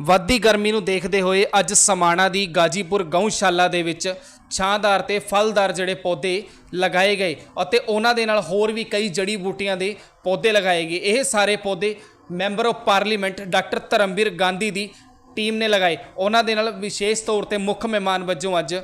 ਵੱਧਦੀ ਗਰਮੀ ਨੂੰ ਦੇਖਦੇ ਹੋਏ ਅੱਜ ਸਮਾਣਾ ਦੀ ਗਾਜੀਪੁਰ ਗਊਸ਼ਾਲਾ ਦੇ ਵਿੱਚ ਛਾਂਦਾਰ ਤੇ ਫਲਦਾਰ ਜਿਹੜੇ ਪੌਦੇ ਲਗਾਏ ਗਏ ਅਤੇ ਉਹਨਾਂ ਦੇ ਨਾਲ ਹੋਰ ਵੀ ਕਈ ਜੜੀ ਬੂਟੀਆਂ ਦੇ ਪੌਦੇ ਲਗਾਏ ਗਏ। ਇਹ ਸਾਰੇ ਪੌਦੇ member of parliament doctor Dharamvir Gandhi the team ਨੇ ਲਗਾਏ। ਉਹਨਾਂ ਦੇ ਨਾਲ ਵਿਸ਼ੇਸ਼ ਤੌਰ ਤੇ ਮੁੱਖ ਮਹਿਮਾਨ ਵਜੋਂ ਅੱਜ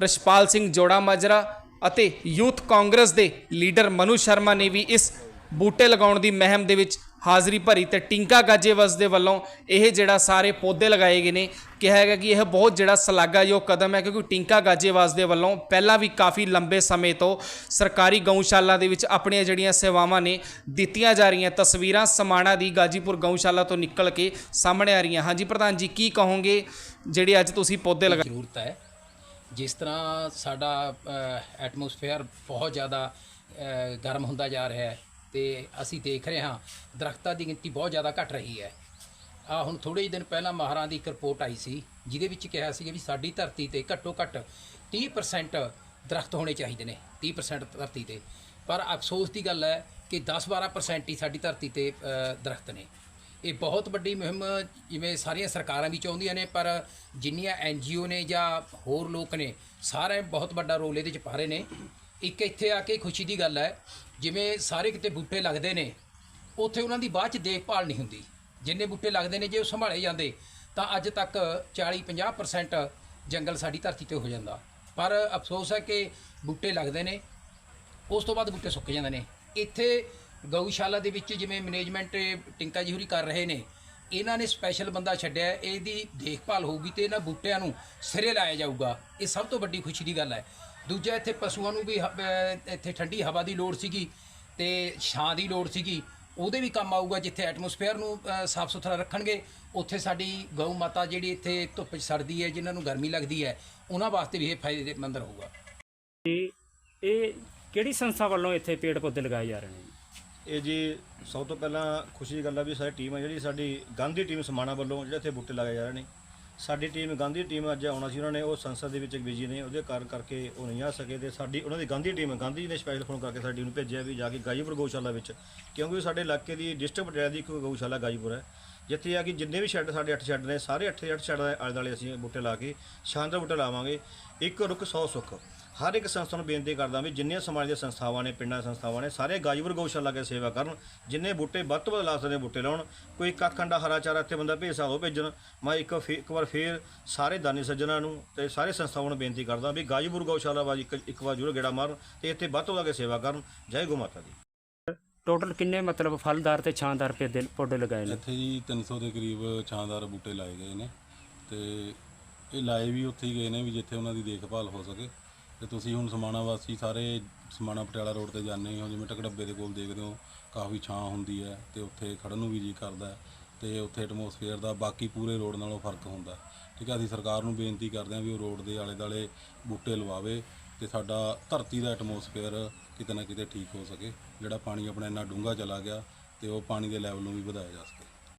ਰਸ਼ਪਾਲ ਸਿੰਘ ਜੋੜਾ ਮਾਜਰਾ ਅਤੇ ਯੂਥ ਕਾਂਗਰਸ ਦੇ ਲੀਡਰ ਮਨੂ ਸ਼ਰਮਾ ਨੇ ਵੀ ਇਸ ਬੂਟੇ ਲਗਾਉਣ ਦੀ ਮਹਿਮ ਦੇ ਵਿੱਚ ਹਾਜ਼ਰੀ ਭਰੀ ਤੇ ਟਿੰਕਾ ਗਾਜੇਵਸ ਦੇ ਵੱਲੋਂ ਇਹ ਜਿਹੜਾ ਸਾਰੇ ਪੌਦੇ ਲਗਾਏ ਗਏ ਨੇ, ਕਿਹਾ ਹੈਗਾ ਕਿ ਇਹ ਬਹੁਤ ਜਿਹੜਾ ਸ਼ਲਾਘਾਯੋਗ ਕਦਮ ਹੈ ਕਿਉਂਕਿ ਟਿੰਕਾ ਗਾਜੇਵਾਸ ਦੇ ਵੱਲੋਂ ਪਹਿਲਾਂ ਵੀ ਕਾਫੀ ਲੰਬੇ ਸਮੇਂ ਤੋਂ ਸਰਕਾਰੀ ਗਊਸ਼ਾਲਾ ਦੇ ਵਿੱਚ ਆਪਣੀਆਂ ਜਿਹੜੀਆਂ ਸੇਵਾਵਾਂ ਨੇ ਦਿੱਤੀਆਂ ਜਾ ਰਹੀਆਂ, ਤਸਵੀਰਾਂ ਸਮਾਣਾ ਦੀ ਗਾਜੀਪੁਰ ਗਊਸ਼ਾਲਾ ਤੋਂ ਨਿਕਲ ਕੇ ਸਾਹਮਣੇ ਆ ਰਹੀਆਂ। ਹਾਂਜੀ ਪ੍ਰਧਾਨ ਜੀ, ਕੀ ਕਹੋਗੇ ਜਿਹੜੇ ਅੱਜ ਤੁਸੀਂ ਪੌਦੇ ਲਗਾ ਜ਼ਰੂਰਤ ਹੈ। ਜਿਸ ਤਰ੍ਹਾਂ ਸਾਡਾ ਐਟਮੋਸਫੇਅਰ ਬਹੁਤ ਜ਼ਿਆਦਾ ਗਰਮ ਹੁੰਦਾ ਜਾ ਰਿਹਾ ਹੈ ਤੇ ਅਸੀਂ ਦੇਖ ਰਹੇ ਹਾਂ, ਦਰਖਤਾਂ ਦੀ ਗਿਣਤੀ ਬਹੁਤ ਜ਼ਿਆਦਾ ਘਟ ਰਹੀ ਹੈ। ਆ ਹੁਣ ਥੋੜੇ ਜਿਹੇ ਦਿਨ ਪਹਿਲਾਂ ਮਾਹਰਾਂ ਦੀ ਇੱਕ ਰਿਪੋਰਟ ਆਈ ਸੀ, ਜਿਹਦੇ ਵਿੱਚ ਕਿਹਾ ਸੀ ਵੀ ਸਾਡੀ ਧਰਤੀ ਤੇ ਘੱਟੋ ਘੱਟ 30% ਦਰਖਤ ਹੋਣੇ ਚਾਹੀਦੇ ਨੇ 30% ਧਰਤੀ ਤੇ। ਪਰ ਅਫਸੋਸ ਦੀ ਗੱਲ ਹੈ ਕਿ 10-12% ਹੀ ਸਾਡੀ ਧਰਤੀ ਤੇ ਦਰਖਤ ਨੇ। ਇਹ ਬਹੁਤ ਵੱਡੀ ਮੁਹਿੰਮ ਜਿਵੇਂ ਸਾਰੀਆਂ ਸਰਕਾਰਾਂ ਵੀ ਚਾਹੁੰਦੀਆਂ ਨੇ, ਪਰ ਜਿੰਨੀਆਂ ਐਨਜੀਓ ਨੇ ਜਾਂ ਹੋਰ ਲੋਕ ਨੇ ਸਾਰੇ ਬਹੁਤ ਵੱਡਾ ਰੋਲ ਇਹਦੇ ਚ ਪਾ ਰਹੇ ਨੇ। ਇੱਕ ਇੱਥੇ ਆ ਕੇ ਖੁਸ਼ੀ ਦੀ ਗੱਲ ਹੈ, ਜਿਵੇਂ ਸਾਰੇ ਕਿਤੇ ਬੂਟੇ ਲੱਗਦੇ ਨੇ, ਉੱਥੇ ਉਹਨਾਂ ਦੀ ਬਾਅਦ ਚ ਦੇਖਭਾਲ ਨਹੀਂ ਹੁੰਦੀ। ਜਿੰਨੇ ਬੂਟੇ ਲੱਗਦੇ ਨੇ, ਜੇ ਉਹ ਸੰਭਾਲੇ ਜਾਂਦੇ, ਤਾਂ ਅੱਜ ਤੱਕ 40-50% ਜੰਗਲ ਸਾਡੀ ਧਰਤੀ ਤੇ ਹੋ ਜਾਂਦਾ। ਪਰ ਅਫਸੋਸ ਹੈ ਕਿ ਬੂਟੇ ਲੱਗਦੇ ਨੇ, ਉਸ ਤੋਂ ਬਾਅਦ ਬੂਟੇ ਸੁੱਕ ਜਾਂਦੇ ਨੇ। ਇੱਥੇ ਗਊਸ਼ਾਲਾ ਦੇ ਵਿੱਚ ਜਿਵੇਂ ਮੈਨੇਜਮੈਂਟ ਟਿੰਕਾ ਜੀ ਹੋਰੀ ਕਰ ਰਹੇ ਨੇ, ਇਹਨਾਂ ਨੇ ਸਪੈਸ਼ਲ ਬੰਦਾ ਛੱਡਿਆ, ਇਹਦੀ ਦੇਖਭਾਲ ਹੋਊਗੀ ਤੇ ਇਹਨਾਂ ਬੂਟਿਆਂ ਨੂੰ ਸਿਰੇ ਲਾਇਆ ਜਾਊਗਾ। ਇਹ ਸਭ ਤੋਂ ਵੱਡੀ ਖੁਸ਼ੀ ਦੀ ਗੱਲ ਹੈ। ਦੂਜਾ ਇੱਥੇ ਪਸ਼ੂਆਂ ਨੂੰ ਵੀ ਹ- ਅਹ ਇੱਥੇ ਠੰਡੀ ਹਵਾ ਦੀ ਲੋੜ ਸੀਗੀ ਤੇ ਛਾਂ ਦੀ ਲੋੜ ਸੀਗੀ। ਉਹਦੇ ਵੀ ਕੰਮ ਆਊਗਾ ਜਿੱਥੇ ਐਟਮੋਸਫੇਅਰ ਨੂੰ ਸਾਫ਼ ਸੁਥਰਾ ਰੱਖਣਗੇ। ਉੱਥੇ ਸਾਡੀ ਗਊ ਮਾਤਾ ਜਿਹੜੀ ਇੱਥੇ ਧੁੱਪ 'ਚ ਸੜਦੀ ਹੈ ਜਿਨ੍ਹਾਂ ਨੂੰ ਗਰਮੀ ਲੱਗਦੀ ਹੈ ਉਹਨਾਂ ਵਾਸਤੇ ਵੀ ਇਹ ਫਾਇਦੇਮੰਦ ਰਹੂਗਾ। ਇਹ ਇਹ ਕਿਹੜੀ ਸੰਸਥਾ ਵੱਲੋਂ ਇੱਥੇ ਪੇੜ ਪੌਦੇ ਲਗਾਏ ਜਾ ਰਹੇ ਨੇ? ਇਹ ਜੀ ਸਭ ਤੋਂ ਪਹਿਲਾਂ ਖੁਸ਼ੀ ਦੀ ਗੱਲ ਆ ਵੀ ਸਾਡੀ ਟੀਮ ਹੈ ਜਿਹੜੀ ਸਾਡੀ ਗਾਂਧੀ ਟੀਮ ਸਮਾਣਾ ਵੱਲੋਂ ਜਿਹੜੇ ਇੱਥੇ ਬੂਟੇ ਲਗਾਏ ਜਾ ਰਹੇ ਨੇ। ਸਾਡੀ ਟੀਮ ਗਾਂਧੀ ਟੀਮ ਅੱਜ ਆਉਣਾ ਸੀ, ਉਹਨਾਂ ਨੇ ਉਹ ਸੰਸਦ ਦੇ ਵਿੱਚ ਇੱਕ ਬਿਜ਼ੀ ਨੇ, ਉਹਦੇ ਕਾਰਨ ਕਰਕੇ ਉਹ ਨਹੀਂ ਆ ਸਕੇ ਤੇ ਸਾਡੀ, ਉਹਨਾਂ ਦੀ ਗਾਂਧੀ ਟੀਮ, ਗਾਂਧੀ ਜੀ ਨੇ ਸਪੈਸ਼ਲ ਫੋਨ ਕਰਕੇ ਸਾਡੀ ਟੀਮ ਨੂੰ ਭੇਜਿਆ ਵੀ ਜਾ ਕੇ ਗਾਜੀਪੁਰ ਗਊਸ਼ਾਲਾ ਵਿੱਚ, ਕਿਉਂਕਿ ਸਾਡੇ ਇਲਾਕੇ ਦੀ ਡਿਸਟ੍ਰਿਕਟ ਪਟਿਆਲਾ ਦੀ ਇੱਕ ਗਊਸ਼ਾਲਾ ਗਾਜੀਪੁਰ ਹੈ। ਜਿੱਥੇ ਆ ਕਿ ਜਿੰਨੇ ਵੀ ਸ਼ੈੱਡ ਸਾਡੇ 8 ਸ਼ੈੱਡ ਨੇ, ਸਾਰੇ 8 8 ਸ਼ੈੱਡ ਦੇ ਆਲੇ ਦੁਆਲੇ ਅਸੀਂ ਬੂਟੇ ਲਾ ਕੇ ਸ਼ਾਨਦਾਰ ਬੂਟੇ ਲਾਵਾਂਗੇ। ਇੱਕ ਰੁੱਖ 100 ਸੁੱਖ। ਹਰ ਇੱਕ ਸੰਸਥਾ ਨੂੰ ਬੇਨਤੀ ਕਰਦਾ ਵੀ ਜਿੰਨੀਆਂ ਸਮਾਜ ਦੀਆਂ ਸੰਸਥਾਵਾਂ ਨੇ, ਪਿੰਡਾਂ ਸੰਸਥਾਵਾਂ ਨੇ, ਸਾਰੇ ਗਾਜੀਪੁਰ ਗਊਸ਼ਾਲਾ ਕੇ ਸੇਵਾ ਕਰਨ, ਜਿੰਨੇ ਬੂਟੇ ਵੱਧ ਤੋਂ ਵੱਧ ਲਾ ਸਕਦੇ ਬੂਟੇ ਲਾਉਣ, ਕੋਈ ਕੱਖ ਕੰਡਾ ਹਰਾ ਚਾਰਾ ਇੱਥੇ ਬੰਦਾ ਭੇਜ ਸਕਦਾ, ਉਹ ਭੇਜਣ। ਮੈਂ ਇੱਕ ਫੇ- ਇੱਕ ਵਾਰ ਫੇਰ ਸਾਰੇ ਦਾਨੀ ਸੱਜਣਾਂ ਨੂੰ ਤੇ ਸਾਰੇ ਸੰਸਥਾਵਾਂ ਨੂੰ ਬੇਨਤੀ ਕਰਦਾ ਵੀ ਗਾਜੀਪੁਰ ਗਊਸ਼ਾਲਾ ਵਾਜੀ ਇੱਕ ਇੱਕ ਵਾਰ ਜ਼ਰੂਰ ਗੇੜਾ ਮਾਰਨ ਤੇ ਇੱਥੇ ਵੱਧ ਤੋਂ ਵੱਧ ਕੇ ਸੇਵਾ ਕਰਨ। ਜੈ ਗੋ ਮਾਤਾ ਦੀ। ਟੋਟਲ ਕਿੰਨੇ ਮਤਲਬ ਫਲਦਾਰ ਤੇ ਛਾਂਦਾਰ ਪੌਦੇ ਪੌਦੇ ਲਗਾਏ ਨੇ? ਇੱਥੇ ਜੀ 300 ਦੇ ਕਰੀਬ ਛਾਂਦਾਰ ਬੂਟੇ ਲਾਏ ਗਏ ਨੇ ਤੇ ਇਹ ਲਾਏ ਵੀ ਉੱਥੇ ਹੀ ਗਏ ਨੇ ਵੀ ਜਿੱਥੇ ਉਹਨਾਂ ਦੀ ਦੇਖਭਾਲ ਹੋ ਸਕੇ। ਤੇ ਤੁਸੀਂ ਹੁਣ ਸਮਾਣਾ ਵਾਸੀ ਸਾਰੇ ਸਮਾਣਾ ਪਟਿਆਲਾ ਰੋਡ ਤੇ ਜਾਂਦੇ ਹੋ, ਜਿਵੇਂ ਟਕੜੱਬੇ ਦੇ ਕੋਲ ਦੇਖਦੇ ਹੋ, ਕਾਫੀ ਛਾਂ ਹੁੰਦੀ ਹੈ ਤੇ ਉੱਥੇ ਖੜਨ ਨੂੰ ਵੀ ਜੀ ਕਰਦਾ ਹੈ ਤੇ ਉੱਥੇ ਐਟਮੋਸਫੇਅਰ ਦਾ ਬਾਕੀ ਪੂਰੇ ਰੋਡ ਨਾਲੋਂ ਫ਼ਰਕ ਹੁੰਦਾ ਠੀਕ ਹੈ, ਅਸੀਂ ਸਰਕਾਰ ਨੂੰ ਬੇਨਤੀ ਕਰਦੇ ਹਾਂ ਵੀ ਉਹ ਰੋਡ ਦੇ ਆਲੇ ਦਾਲੇ ਬੂਟੇ ਲਵਾਵੇ ਤੇ ਸਾਡਾ ਧਰਤੀ ਦਾ ਐਟਮੋਸਫੇਅਰ ਕਿਤੇ ਨਾ ਕਿਤੇ ਠੀਕ ਹੋ ਸਕੇ, ਜਿਹੜਾ ਪਾਣੀ ਆਪਣਾ ਇੰਨਾ ਡੂੰਘਾ ਚਲਾ ਗਿਆ ਤੇ ਉਹ ਪਾਣੀ ਦੇ ਲੈਵਲ ਨੂੰ ਵੀ ਵਧਾਇਆ ਜਾ ਸਕੇ।